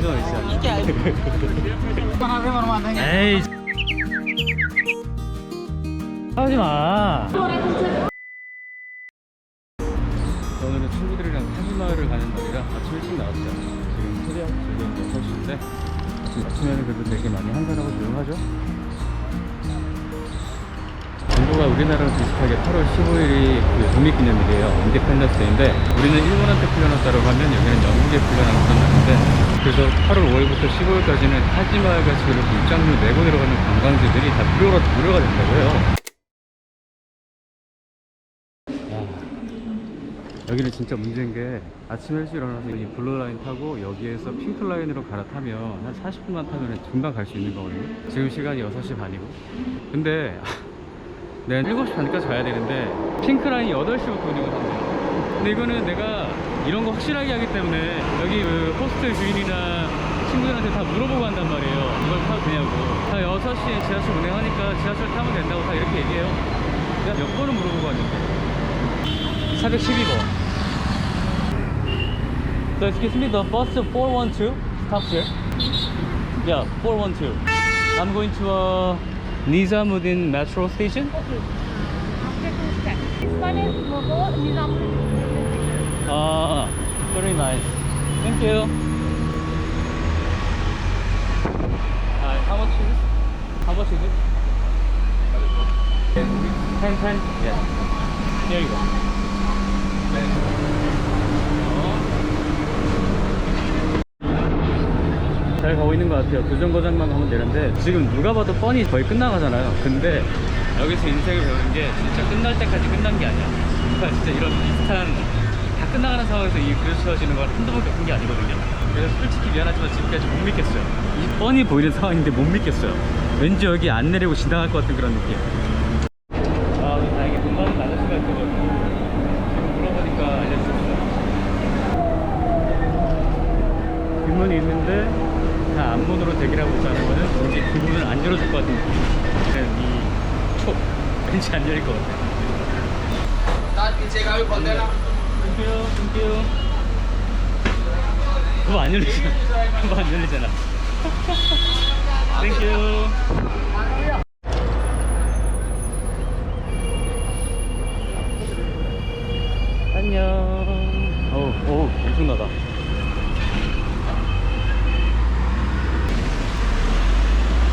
흥정을 있지 않나? 에이 하지 마. 오늘은 친구들이랑 사슴마을을 가는 날이라 아침 일찍 나왔어요. 지금 새벽 지금 6시인데 아침, 아침에는 그래도 되게 많이 한산하고 조용하죠? 중국과 우리나라랑 비슷하게 8월 15일이 그 독립기념일이에요. 인디펜던스데이인데 우리는 일본한테 풀려났다고 하면 여기는 영국에 풀려난 그런 날인데 그래서 8월 5일부터 15일까지는 타지마을 같이 이렇게 입장료 내고 들어가는 관광지들이 다 무료로 무료가 된다고요. 여기는 진짜 문제인 게 아침 일찍 일어나서 이 블루라인 타고 여기에서 핑크라인으로 갈아타면 한 40분만 타면 금방 갈 수 있는 거거든요. 지금 시간이 6시 반이고. 근데 내가 7시 반까지 가야 되는데 핑크라인이 8시부터 오는 거거든요. 근데 이거는 내가 이런 거 확실하게 하기 때문에 여기 그 호스텔 주인이나 친구들한테 다 물어보고 한단 말이에요 이걸 타도 되냐고 다 6시에 지하철 운행하니까 지하철 타면 된다고 다 이렇게 얘기해요 내가 몇 번을 물어보고 왔는데 412번. So excuse me, the bus 412 stops here. Yeah, 412. I'm going to uh, Nizamuddin metro station. After two steps. One is Mogo Nizam. Ah, very nice. Thank you. Hi, how much is it? How much is it? 10, 10? Yeah. Here you go. 잘 가고 있는 것 같아요. 두 정거장만 가면 되는데 지금 누가 봐도 뻔히 거의 끝나가잖아요. 근데 여기서 인생을 배우는 게 진짜 끝날 때까지 끝난 게 아니야. 진짜 이런 비슷한 다 끝나가는 상황에서 이 그려쳐지는 건 한두 번 겪은 게 아니거든요. 그래서 솔직히 미안하지만 지금까지 못 믿겠어요. 이 뻔히 보이는 상황인데 못 믿겠어요. 왠지 여기 안 내리고 지나갈 것 같은 그런 느낌. 아, 다행히 돈 많은 아저씨가 있어가지고 지금 물어보니까 알려주셨어요. 뒷문이 있는데 다 앞문으로 대기하고 있다는 거는 왠지 뒷문을 안 열어줄 것 같은 느낌. 이 촉. 왠지 안 열릴 것 같아. 땡큐, 땡큐. 그거 안 열리잖아. 그거 안 열리잖아. 땡큐. 안녕. 어우, 어우, 엄청나다.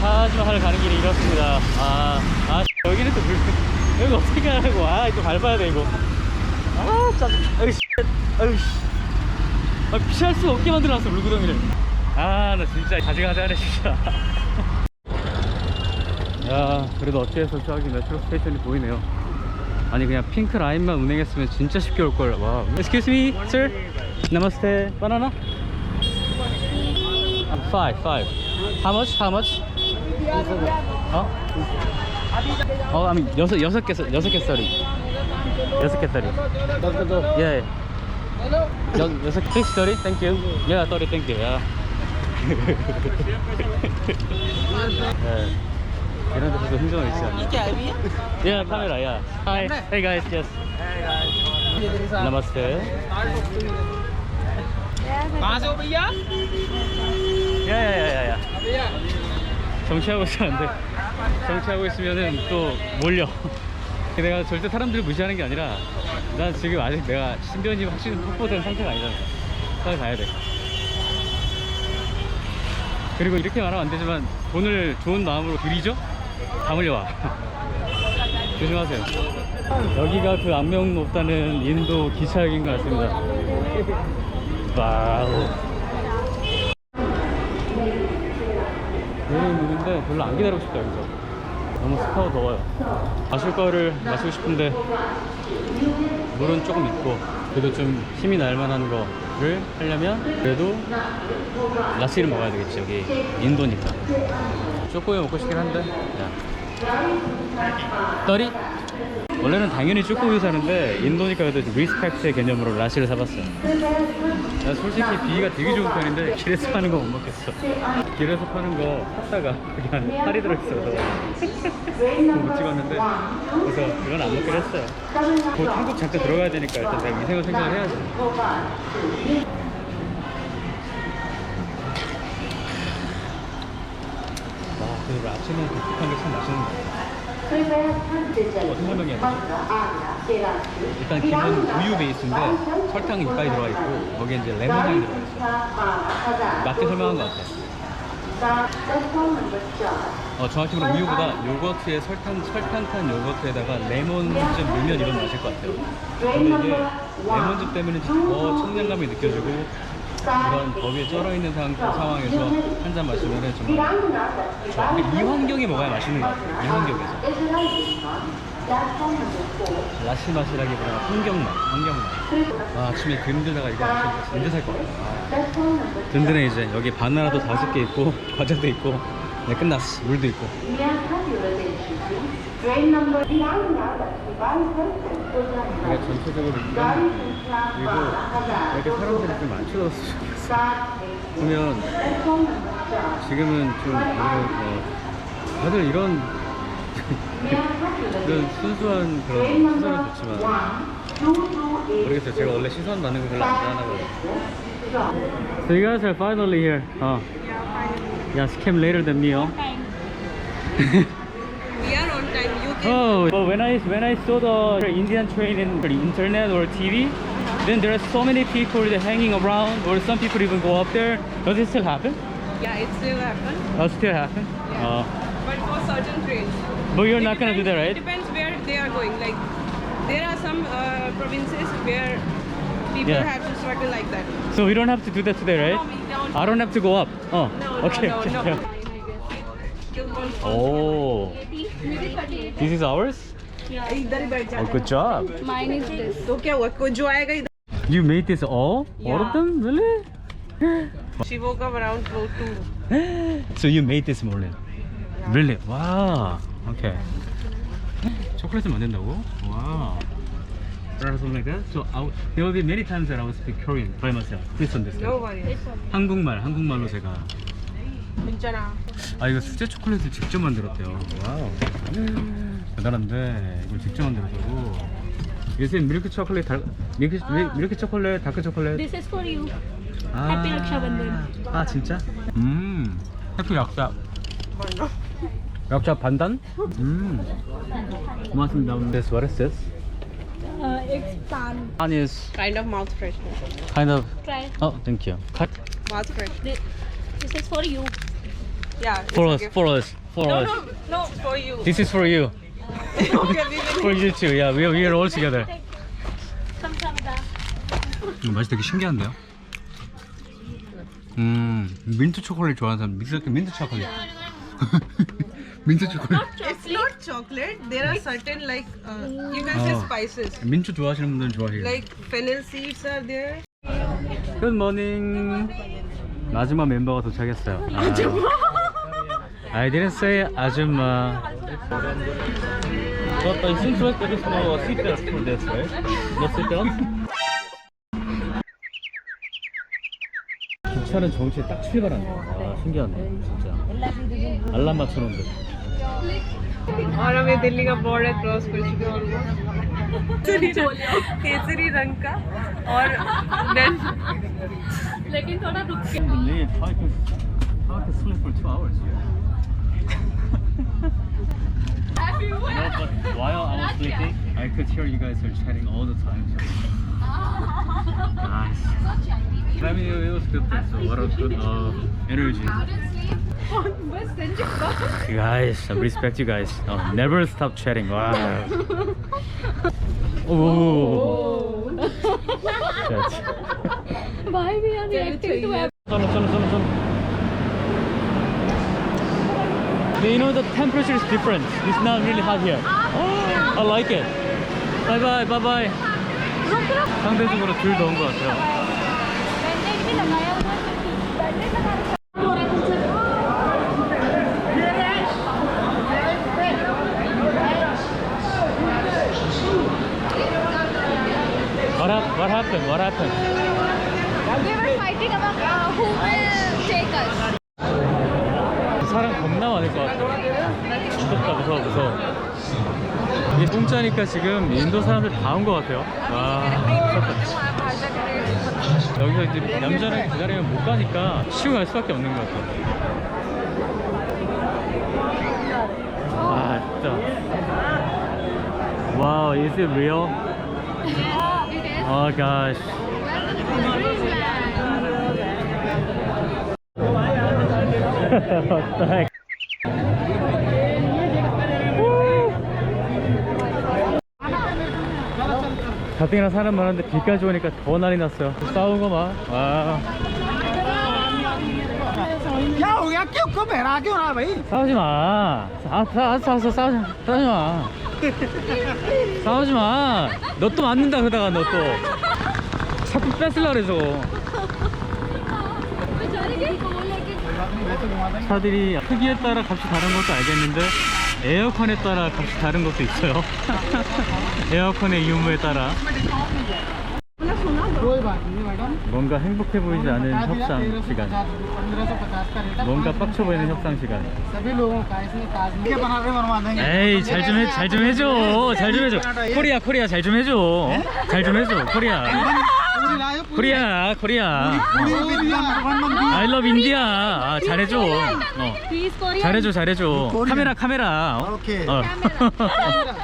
타지마할 가는 길이 이렇습니다. 아, 아, 여기는 또 물, 여기 어떻게 가라고. 아, 이거 밟아야 돼, 이거. 아, 짜증. 아유, 씨. 아유, 씨. 아, 피할 수 없게 만들어놨어, 물구덩이를. 아, 나 진짜 가지가지하네, 진짜. 야, 그래도 어찌해서 저기 메트로 스테이션이 보이네요. 아니, 그냥 핑크 라인만 운행했으면 진짜 쉽게 올걸. 와. Excuse me, sir? Namaste. Banana? Five, five. How much? How much? 어? 어, 아니 여섯 여섯 개 써- 여섯 개 썰이. 여섯 개 썰이. 예. 여 여섯 개 six thirty. Thank you. Yeah, thirty. Thank you. Yeah. 예. 이런 데서도 흥정을 있지 않나? Yeah, 카메라. Yeah. Hi. Hey guys. Yes. Namaste. कहाँ से हो भैया 야야야야야. 정치하고 있으면 안 돼. 정치하고 있으면은 또 몰려. 내가 절대 사람들을 무시하는 게 아니라 난 지금 아직 내가 신변이 확실히 확보된 상태가 아니잖아. 빨리 가야 돼. 그리고 이렇게 말하면 안 되지만 돈을 좋은 마음으로 드리죠? 다 몰려와. 조심하세요. 여기가 그 악명 높다는 인도 기차역인 것 같습니다. 와우. 내리는 물인데 별로 안 기다리고 싶다 여기서 너무 습하고 더워요 마실 거를 마시고 싶은데 물은 조금 있고 그래도 좀 힘이 날 만한 거를 하려면 그래도 라시를 먹어야 되겠지 여기 인도니까 쪼꼬이 먹고 싶긴 한데 야. 떨이? 원래는 당연히 쭈꾸미 사는데 인도니까 그래도 리스펙트의 개념으로 라시를 사봤어요. 나 솔직히 비위가 되게 좋은 편인데 길에서 파는 거 못 먹겠어. 길에서 파는 거 샀다가 그냥 살이 들어있어서 못 찍었는데 그래서 이건 안 먹기로 했어요. 곧 한국 잠깐 들어가야 되니까 일단 내가 위생을 생각을 해야지 와, 그래도 아침에 급한 게 참 맛있는 것 같아 어떻게 설명해야 되지? 일단 기본 우유 베이스인데 설탕이 이빨이 들어가 있고 거기에 이제 레몬 향이 들어가 있어요. 맞게 설명한 것 같아. 어, 정확히 말하면 우유보다 요거트에 설탕, 설탕 탄 요거트에다가 레몬즙 넣으면 이런 맛일 것 같아요. 근데 이게 레몬즙 때문에 더 청량감이 느껴지고 이런 더위에 쩔어 있는 상, 상황에서 한 잔 마시면 정말 좋아. 근데 이 환경에 먹어야 맛있는 것 같아요. 이 환경에서. 라시 맛이라기보다 환경맛, 환경맛. 와, 아침에 든든하가 이거 마시니까 진짜 살것 같아. 아. 든든해 이제 여기 바나나도 다섯 개 있고 과자도 있고 네 끝났어 물도 있고 이게 전체적으로 이런 그리고 이렇게 사람들이 좀안 추웠으면 좋겠어 보면 지금은 좀 오히려 어, 다들 이런 이런 순수한 그런 시선은 좋지만. 모르겠어요. 제가 원래 시선 받는 거 별로 안 좋아하나 So you guys are finally here. Oh. Yes, came later than me. Oh. Oh, but when I when I saw the Indian train in the internet or TV, then there are so many people that hanging around, or some people even go up there. Does it still happen? Yeah, it still happen. Does it still happen? Yeah. Uh, But for certain trains. but you're It not gonna do that, depends- right? Depends where they are going. Like there are some uh, provinces where people Yeah. have to struggle like that. So we don't have to do that today, right? No, we don't. I don't have to go up. Oh, No, no, okay. no, no. yeah. Still on- Oh, this is ours. इधर ही बैठ Oh, जाना good job. Mine is this. तो क्या हुआ कोई जो आएगा इधर You made this all? All of Yeah. them? Really? She woke up around four two. so you made this morning? Really? Wow. Okay. 초콜릿을 만든다고? Wow. Or something like that. So I, w- there will be many times that I will speak Korean by myself. Please understand. No worries. 한국말, 한국말로 제가. 괜찮아. 아 이거 수제 초콜릿을 직접 만들었대요. 와우. 대단한데 이걸 직접 만들었다고. 요새 밀크 초콜릿, 달, 밀크, 밀- 밀크 초콜릿, 다크 초콜릿. This is for you. 아, 해피 락샤반든. 아 진짜? 음. 해피 약자. 약자 반단? 음. 고맙습니다. This what is this? Uh, it's pan. Pan is Kind of mouth freshener. kind of. Try. Oh, thank you. Cut Mouth freshener. This, this is for you. Yeah. it's for us, okay. for us, for No, us. no, no, for you. This is for you. okay, we will. For you too. Yeah, we are, we are all together. 감사합니다. 음, 맛이 되게 신기한데요? 음, 민트 초콜릿 좋아하는 사람 민트, 민트 초콜릿. 민트 초콜릿. It's not chocolate. There are certain like uh, you can say Oh. spices. 민트 좋아하시는 분들은 좋아해요. Like fennel seeds are there. Good morning. 마지막 멤버가 도착했어요. 아줌마. I didn't say 아줌마. But I think that there is no seatbelt for this, right? No seatbelt? 기차는 정시에 딱 출발한다. 아, 신기하네, 진짜. 알람 맞춰놓은데. और हमें दिल्ली का border cross कर चुके हैं केसरी रंग का और then लेकिन थोड़ा रुक के believe how I could, how I could sleep for two hours here. You know, but while I was sleeping, I could hear you guys are chatting all the time. Nice. I mean, it was good. So what a good uh, energy. guys, I respect you guys. Oh, never stop chatting. Wow. Oh. Why we are reacting to everything? You know the temperature is different. It's not really hot here. Oh, I like it. Bye bye, bye bye. 상대적으로 둘 더운 것 같아요. What, hap- what happened? What happened? We were fighting about uh, who will take us. 사람 겁나 많을 것 같아. 무섭다 무서워 무서워. 이게 공짜니까 지금 인도 사람들 다 온 것 같아요. 와. 미쳤다. 여기서 이제 얌전하게 기다리면 못 가니까 쉬고 갈 수밖에 없는 것 같아요. 진짜. 와우, is it real? Oh gosh. what the heck? 가뜩이나 사람 많은데 비까지 오니까 더 난리 났어요 싸운 거막 와. 야 우리가 끼고 그 배라 끼고 나 싸우지 마 아, 싸, 싸, 싸, 싸우지, 싸우지 마 싸우지 마. 너 또 맞는다 그러다가 너 또. 자꾸 뺏으려 그래 저거. 차들이 크기에 따라 값이 다른 것도 알겠는데 에어컨에 따라 값이 다른 것도 있어요. 에어컨의 유무에 따라 뭔가 행복해 보이지 않은 협상 시간. 뭔가 빡쳐 보이는 협상 시간. 에이 잘좀잘좀 해줘. 잘 좀 해줘. 코리아 코리아 잘 좀 해줘. 잘 좀 해줘 코리아. 코리아 코리아. I love India. 아, 잘해줘. 어. 잘해줘 잘해줘. 카메라 카메라. 오케이. 어.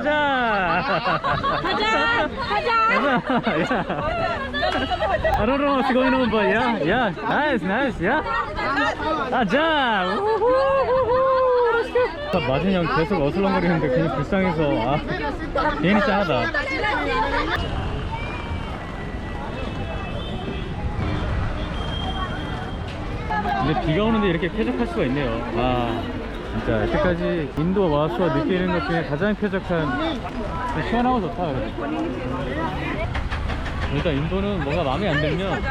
가자. 가자. 가자. 가자. I don't know what's going on, but yeah, yeah, nice, nice, yeah. 가자. 마진 형 계속 어슬렁거리는데 괜히 불쌍해서 아 괜히 짠하다. 근데 비가 오는데 이렇게 쾌적할 수가 있네요. 아. 진짜 여태까지 인도 와서 느끼는 것 중에 가장 쾌적한 시원하고 좋다. 일단 인도는 뭔가 마음에 안 들면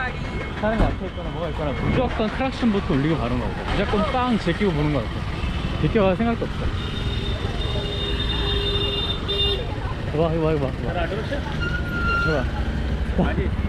사람이 앞에 있거나 뭐가 있거나 무조건 크락션부터 울리고 가는 거 같아. 무조건 빵 제끼고 보는 거 같아. 비껴갈 생각도 없어. 와, 이거 봐, 이거 봐. 이거 봐.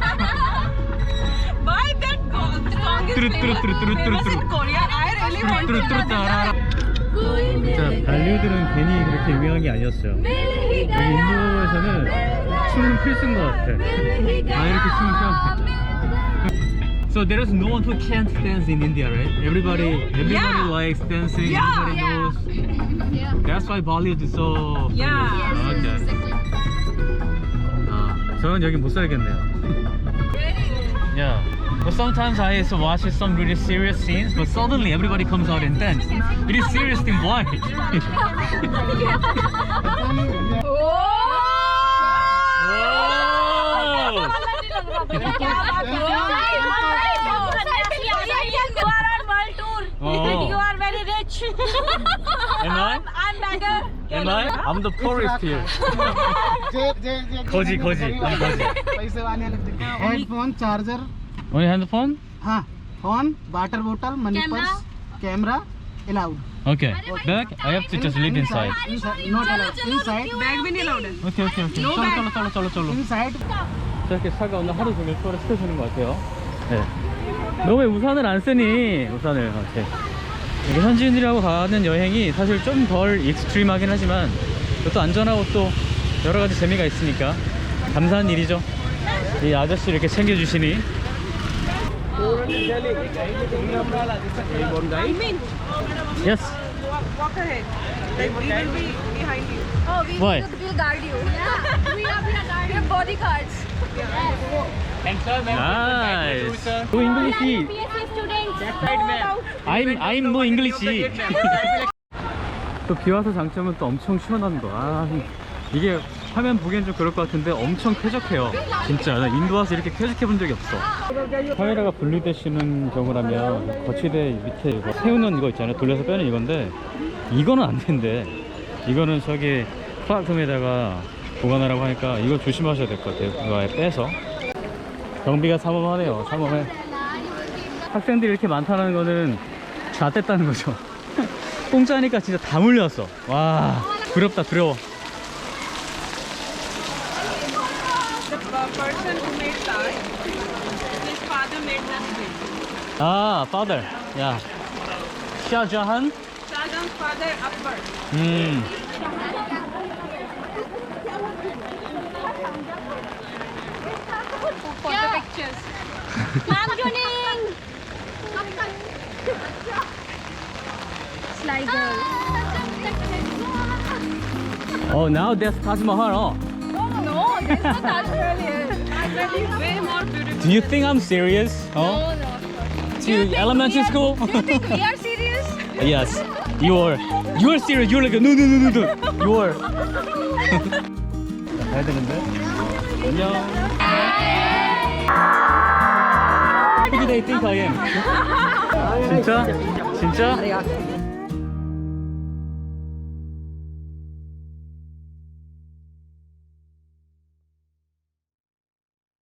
Korea? I really want to. 진짜 발리우드는 괜히 그렇게 유명한 게 아니었어요. 여기 인도에서는 춤은 필수인 것 같아. 아 이렇게 춤을 춰. So there is no one who can't dance in India, right? Everybody, everybody Yeah. likes dancing. Yeah. Everybody knows. That's why Bollywood is so. Yeah. famous. Okay. 아, 저는 여기 못 살겠네요. Yeah. But sometimes I used to watch some really serious scenes, but suddenly everybody comes out and dance. It is serious thing, why? Whoa! Oh. You are very rich. Am I? I'm beggar. Am I? I'm the poorest here. जे जे जे 거지, 거지. I'm 거지. पैसे वाले अलग दिखते हैं headphone charger Only handphone? हाँ phone water बोतल money Camera? Purse camera allowed Okay. Back? I have to just live inside. Not allowed inside Bag भी नहीं allowed है. Okay, okay, okay. चलो, चलो, चलो, चलो, चलो. इनसाइड 저렇게 차가 오늘 하루 종일 투어를 시켜주는 것 같아요. 네. 너 왜 우산을 안 쓰니? 우산을. 오케이. 이게 현지인들하고 가는 여행이 사실 좀 덜 익스트림하긴 하지만 또 안전하고 또 여러 가지 재미가 있으니까 감사한 일이죠. 이 아저씨 이렇게 챙겨주시니. Yes. walk, walk ahead. Like we will be behind you. Oh, we Why? will guard you. Yeah. we are we are guard. We are bodyguards. Nice. No English. PSC students. I'm I'm no English. 또 비 와서 장점은 또 엄청 시원한 거. 아 이게 화면 보기엔 좀 그럴 것 같은데 엄청 쾌적해요. 진짜. 나 인도 와서 이렇게 쾌적해 본 적이 없어. 카메라가 분리되시는 경우라면 거치대 밑에 이거 세우는 이거 있잖아요. 돌려서 빼는 이건데 이거는 안 된대. 이거는 저기 플랫폼에다가 보관하라고 하니까 이거 조심하셔야 될 것 같아요. 이거 아예 빼서. 경비가 삼엄하네요. 삼엄해. 학생들이 이렇게 많다는 거는 다 뗐다는 거죠. 공짜니까 진짜 다 몰려왔어. 와 부럽다 두려워 person who made that, his father made Ah, father. Yeah. Shah Jahan? Shah Jahan's father, Akbar. Hmm. For the pictures. Ma'am Juning! Oh, now there's Taj Mahal. Oh No, this is not Taj Mahal here. That is way more beautiful. Do you think I'm serious? Oh? No, no. To elementary school? Do you think we are serious? yes you are you are serious you're like no no no no no you are 가야 되는데 안녕 Who do they think I am? 진짜? 진짜?